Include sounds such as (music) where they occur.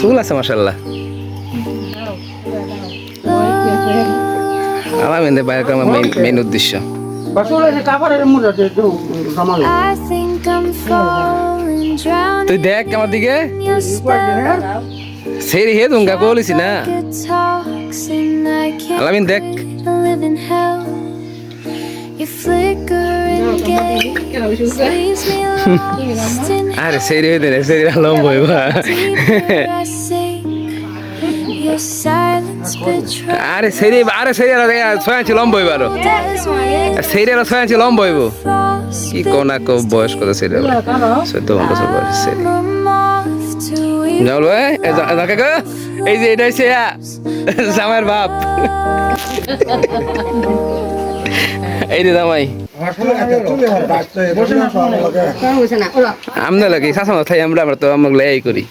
চুল আছে মাসাল্লাহ আমার বাইরে করার মেইন মেইন উদ্দেশ্য। তুই দেখ আমার দিকে। সেই হে তুমি কাকু বলিস না। আলামিন দেখ। আরে সেই রে দে সেই লম্ব silence betrays আরে সেই রে আরে সেই রে ছয় ইঞ্চি লম্ব হইবা আরও সেই রে ছয় ইঞ্চি লম্ব হইব কি কোনা কো বয়স কত সেই রে চোদ্দ বছর বয়স সেই যাও ভাই এই যে এটা হচ্ছে জামাইয়ের বাপ। (laughs) এই রে জামাই। আমরা লাগে শাসন আমরা আমরা তো আমরা লাই করি।